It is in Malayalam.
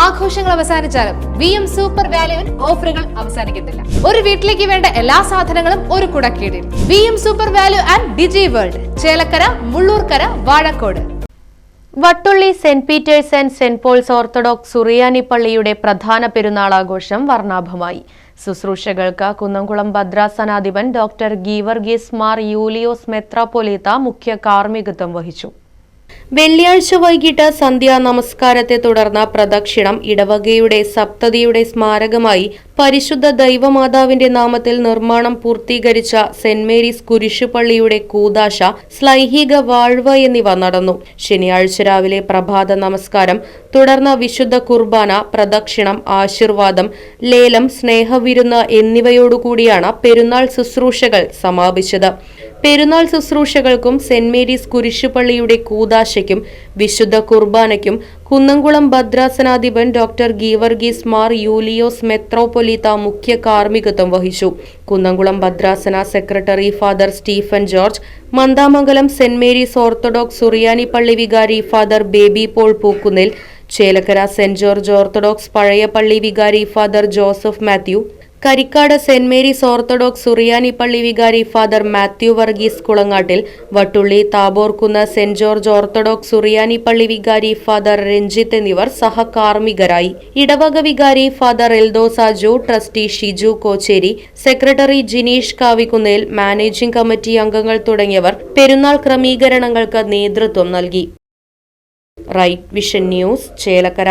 ആഘോഷങ്ങൾ അവസാനിച്ചാലും വി എം സൂപ്പർ വാല്യുവിൽ ഓഫറുകൾ അവസാനിക്കുന്നില്ല. ഒരു വീട്ടിലേക്ക് വേണ്ട എല്ലാ സാധനങ്ങളും ഒരു കുടക്കീടിൽ. V M super value and Digi World Chelakkara Mullurkara Vazhakode. Vattulli Saint Peter's and Saint Paul's Orthodox സുറിയാനി പള്ളിയുടെ പ്രധാന പെരുന്നാൾ ആഘോഷം വർണാഭമായി. ശുശ്രൂഷകൾക്ക് കുന്നംകുളം ഭദ്രാസനാധിപൻ ഡോക്ടർ ഗീവർഗീസ് മാർ യൂലിയോസ് മെത്രാപൊലീത്ത മുഖ്യ കാർമ്മികത്വം വഹിച്ചു. വെള്ളിയാഴ്ച വൈകിട്ട് സന്ധ്യാ നമസ്കാരത്തെ തുടർന്ന് പ്രദക്ഷിണം ഇടവകയുടെ സപ്തതിയുടെ സ്മാരകമായി പരിശുദ്ധ ദൈവമാതാവിന്റെ നാമത്തിൽ നിർമ്മാണം പൂർത്തീകരിച്ച സെന്റ് മേരീസ് കുരിശുപള്ളിയുടെ കൂതാശ സ്ലൈഹിക വാഴ്വ എന്നിവ നടന്നു. ശനിയാഴ്ച രാവിലെ പ്രഭാത നമസ്കാരം തുടർന്ന് വിശുദ്ധ കുർബാന പ്രദക്ഷിണം ആശീർവാദം ലേലം സ്നേഹവിരുന്ന് എന്നിവയോടുകൂടിയാണ് പെരുന്നാൾ ശുശ്രൂഷകൾ സമാപിച്ചത്. പെരുന്നാൾ ശുശ്രൂഷകൾക്കും സെന്റ് മേരീസ് കുരിശുപള്ളിയുടെ കൂതാശയ്ക്കും വിശുദ്ധ കുർബാനയ്ക്കും കുന്നംകുളം ഭദ്രാസനാധിപൻ ഡോക്ടർ ഗീവർഗീസ് മാർ യൂലിയോസ് മെത്രോപൊലീത്ത മുഖ്യ കാർമ്മികത്വം വഹിച്ചു. കുന്നംകുളം ഭദ്രാസന secretary father Stephen George Mandamangalam saint Mary's orthodox സുറിയാനി പള്ളി വികാരി father Baby Paul Pookunnil Chelakkara saint George orthodox പഴയ പള്ളി വികാരി father Joseph Mathew Karikkad saint Mary's orthodox സുറിയാനി പള്ളി വികാരി father Mathew Varghese Kulangattil Vattulli Thaborkunnu saint George orthodox സുറിയാനി പള്ളി വികാരി ഫാദർ രഞ്ജിത്ത് എന്നിവർ സഹകാർമ്മികരായി. ഇടവക വികാരി father Eldho Saju trustee Shiju Kocheri secretary Jineesh Kavikkunnel managing committee അംഗങ്ങൾ തുടങ്ങിയവർ പെരുന്നാൾ ക്രമീകരണങ്ങൾക്ക് നേതൃത്വം നൽകി. Right vision news Chelakkara.